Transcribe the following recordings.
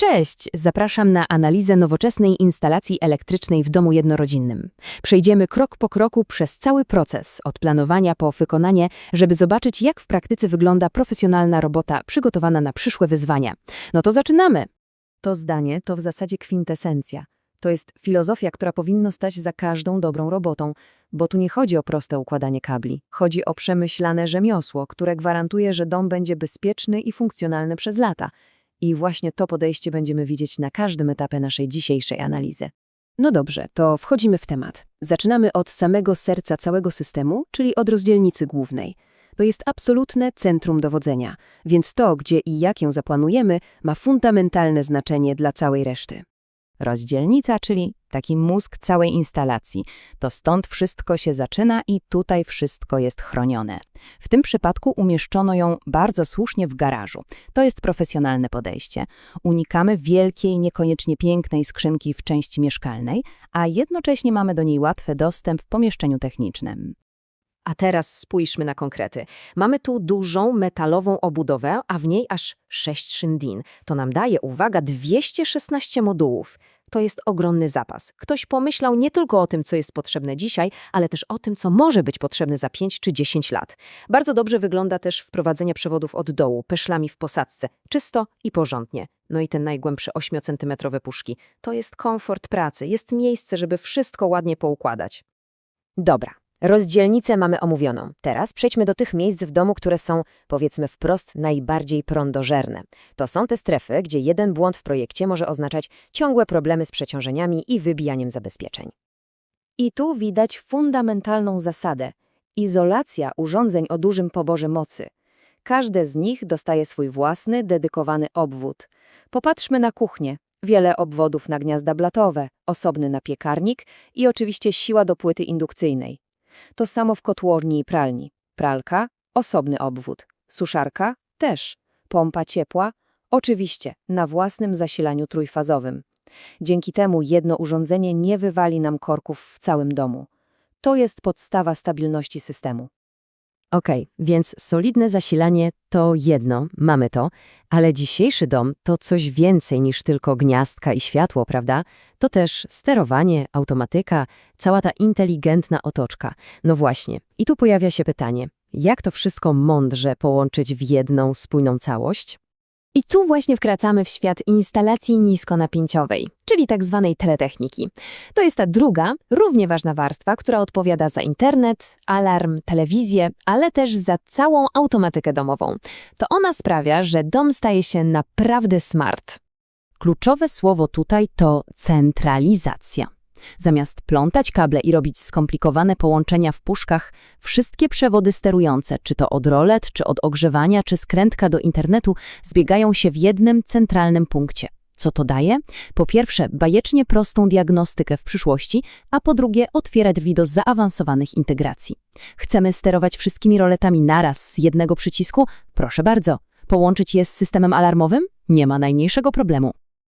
Cześć! Zapraszam na analizę nowoczesnej instalacji elektrycznej w domu jednorodzinnym. Przejdziemy krok po kroku przez cały proces, od planowania po wykonanie, żeby zobaczyć, jak w praktyce wygląda profesjonalna robota przygotowana na przyszłe wyzwania. No to zaczynamy! To zdanie to w zasadzie kwintesencja. To jest filozofia, która powinno stać za każdą dobrą robotą, bo tu nie chodzi o proste układanie kabli. Chodzi o przemyślane rzemiosło, które gwarantuje, że dom będzie bezpieczny i funkcjonalny przez lata. I właśnie to podejście będziemy widzieć na każdym etapie naszej dzisiejszej analizy. No dobrze, to wchodzimy w temat. Zaczynamy od samego serca całego systemu, czyli od rozdzielnicy głównej. To jest absolutne centrum dowodzenia, więc to, gdzie i jak ją zaplanujemy, ma fundamentalne znaczenie dla całej reszty. Rozdzielnica, czyli taki mózg całej instalacji. To stąd wszystko się zaczyna i tutaj wszystko jest chronione. W tym przypadku umieszczono ją bardzo słusznie w garażu. To jest profesjonalne podejście. Unikamy wielkiej, niekoniecznie pięknej skrzynki w części mieszkalnej, a jednocześnie mamy do niej łatwy dostęp w pomieszczeniu technicznym. A teraz spójrzmy na konkrety. Mamy tu dużą metalową obudowę, a w niej aż 6 szyndin. To nam daje, uwaga, 216 modułów. To jest ogromny zapas. Ktoś pomyślał nie tylko o tym, co jest potrzebne dzisiaj, ale też o tym, co może być potrzebne za 5 czy 10 lat. Bardzo dobrze wygląda też wprowadzenie przewodów od dołu, peszlami w posadzce, czysto i porządnie. No i ten najgłębszy 8-centymetrowe puszki. To jest komfort pracy, jest miejsce, żeby wszystko ładnie poukładać. Dobra, rozdzielnicę mamy omówioną. Teraz przejdźmy do tych miejsc w domu, które są, powiedzmy wprost, najbardziej prądożerne. To są te strefy, gdzie jeden błąd w projekcie może oznaczać ciągłe problemy z przeciążeniami i wybijaniem zabezpieczeń. I tu widać fundamentalną zasadę. Izolacja urządzeń o dużym poborze mocy. Każde z nich dostaje swój własny, dedykowany obwód. Popatrzmy na kuchnię. Wiele obwodów na gniazda blatowe, osobny na piekarnik i oczywiście siła do płyty indukcyjnej. To samo w kotłowni i pralni. Pralka, osobny obwód. Suszarka, też. Pompa ciepła, oczywiście, na własnym zasilaniu trójfazowym. Dzięki temu jedno urządzenie nie wywali nam korków w całym domu. To jest podstawa stabilności systemu. Okej, więc solidne zasilanie to jedno, mamy to, ale dzisiejszy dom to coś więcej niż tylko gniazdka i światło, prawda? To też sterowanie, automatyka, cała ta inteligentna otoczka. No właśnie, i tu pojawia się pytanie, jak to wszystko mądrze połączyć w jedną, spójną całość? I tu właśnie wkracamy w świat instalacji niskonapięciowej, czyli tak zwanej teletechniki. To jest ta druga, równie ważna warstwa, która odpowiada za internet, alarm, telewizję, ale też za całą automatykę domową. To ona sprawia, że dom staje się naprawdę smart. Kluczowe słowo tutaj to centralizacja. Zamiast plątać kable i robić skomplikowane połączenia w puszkach, wszystkie przewody sterujące, czy to od rolet, czy od ogrzewania, czy skrętka do internetu, zbiegają się w jednym centralnym punkcie. Co to daje? Po pierwsze, bajecznie prostą diagnostykę w przyszłości, a po drugie, otwiera drzwi do zaawansowanych integracji. Chcemy sterować wszystkimi roletami naraz z jednego przycisku? Proszę bardzo. Połączyć je z systemem alarmowym? Nie ma najmniejszego problemu.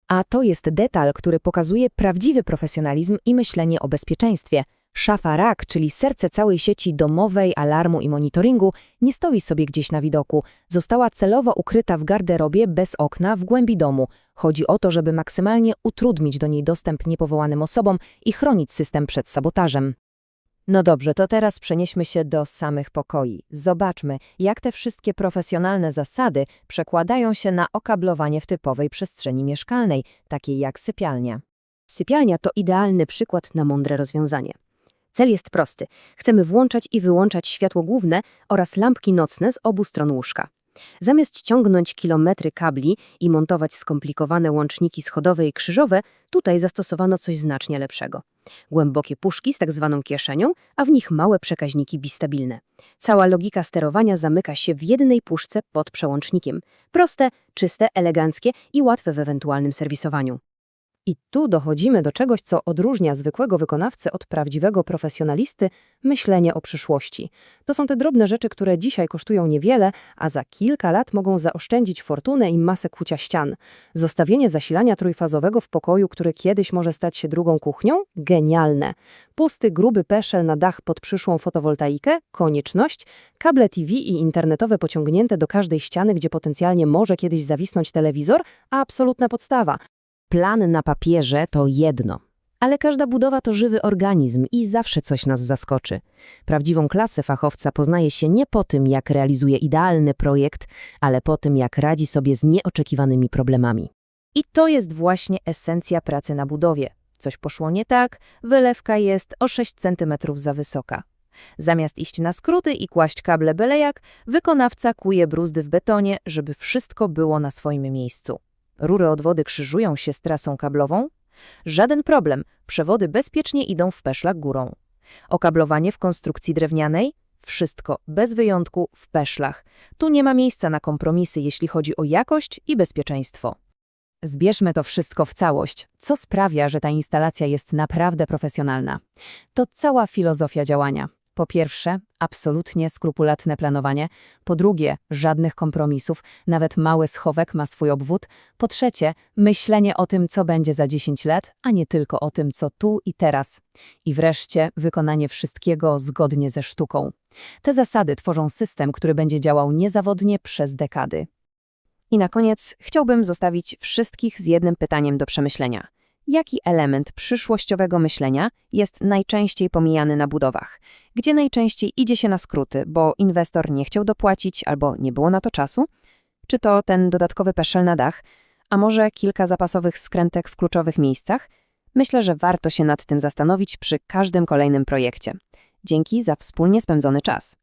A to jest detal, który pokazuje prawdziwy profesjonalizm i myślenie o bezpieczeństwie. Szafa RAK, czyli serce całej sieci domowej, alarmu i monitoringu, nie stoi sobie gdzieś na widoku. Została celowo ukryta w garderobie bez okna w głębi domu. Chodzi o to, żeby maksymalnie utrudnić do niej dostęp niepowołanym osobom i chronić system przed sabotażem. No dobrze, to teraz przenieśmy się do samych pokoi. Zobaczmy, jak te wszystkie profesjonalne zasady przekładają się na okablowanie w typowej przestrzeni mieszkalnej, takiej jak sypialnia. Sypialnia to idealny przykład na mądre rozwiązanie. Cel jest prosty. Chcemy włączać i wyłączać światło główne oraz lampki nocne z obu stron łóżka. Zamiast ciągnąć kilometry kabli i montować skomplikowane łączniki schodowe i krzyżowe, tutaj zastosowano coś znacznie lepszego. Głębokie puszki z tak zwaną kieszenią, a w nich małe przekaźniki bistabilne. Cała logika sterowania zamyka się w jednej puszce pod przełącznikiem. Proste, czyste, eleganckie i łatwe w ewentualnym serwisowaniu. I tu dochodzimy do czegoś, co odróżnia zwykłego wykonawcę od prawdziwego profesjonalisty myślenie o przyszłości. To są te drobne rzeczy, które dzisiaj kosztują niewiele, a za kilka lat mogą zaoszczędzić fortunę i masę kucia ścian. Zostawienie zasilania trójfazowego w pokoju, który kiedyś może stać się drugą kuchnią? Genialne. Pusty, gruby peszel na dach pod przyszłą fotowoltaikę? Konieczność. Kable TV i internetowe pociągnięte do każdej ściany, gdzie potencjalnie może kiedyś zawisnąć telewizor? Absolutna podstawa. Plan na papierze to jedno, ale każda budowa to żywy organizm i zawsze coś nas zaskoczy. Prawdziwą klasę fachowca poznaje się nie po tym, jak realizuje idealny projekt, ale po tym, jak radzi sobie z nieoczekiwanymi problemami. I to jest właśnie esencja pracy na budowie. Coś poszło nie tak, wylewka jest o 6 cm za wysoka. Zamiast iść na skróty i kłaść kable byle jak, wykonawca kuje bruzdy w betonie, żeby wszystko było na swoim miejscu. Rury od wody krzyżują się z trasą kablową? Żaden problem, przewody bezpiecznie idą w peszlach górą. Okablowanie w konstrukcji drewnianej? Wszystko, bez wyjątku, w peszlach. Tu nie ma miejsca na kompromisy, jeśli chodzi o jakość i bezpieczeństwo. Zbierzmy to wszystko w całość, co sprawia, że ta instalacja jest naprawdę profesjonalna. To cała filozofia działania. Po pierwsze, absolutnie skrupulatne planowanie. Po drugie, żadnych kompromisów, nawet mały schowek ma swój obwód. Po trzecie, myślenie o tym, co będzie za 10 lat, a nie tylko o tym, co tu i teraz. I wreszcie, wykonanie wszystkiego zgodnie ze sztuką. Te zasady tworzą system, który będzie działał niezawodnie przez dekady. I na koniec chciałbym zostawić wszystkich z jednym pytaniem do przemyślenia. Jaki element przyszłościowego myślenia jest najczęściej pomijany na budowach? Gdzie najczęściej idzie się na skróty, bo inwestor nie chciał dopłacić albo nie było na to czasu? Czy to ten dodatkowy peszel na dach? A może kilka zapasowych skrętek w kluczowych miejscach? Myślę, że warto się nad tym zastanowić przy każdym kolejnym projekcie. Dzięki za wspólnie spędzony czas.